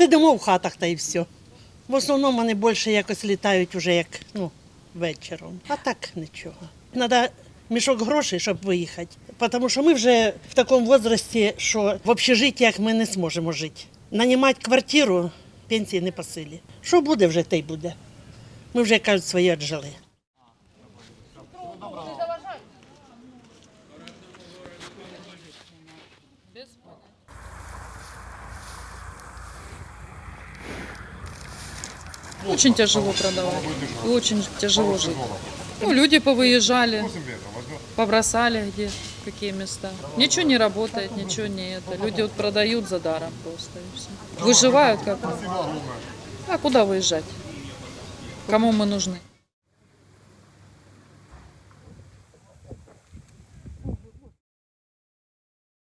Сидимо в хатах та й все. В основному вони більше якось літають вже як ну, вечором. А так нічого. Треба мішок грошей, щоб виїхати. Тому що ми вже в такому віці, що в общежиттях ми не зможемо жити. Нанімати квартиру пенсії не по силі. Що буде вже, те й буде. Ми вже, кажуть, своє віджили. Очень тяжело продавать. И очень тяжело жить. Ну, люди повыезжали, побросали где, какие места. Ничего не работает, ничего не это. Люди вот продают за даром просто и все. Выживают как могут. А куда выезжать? Кому мы нужны?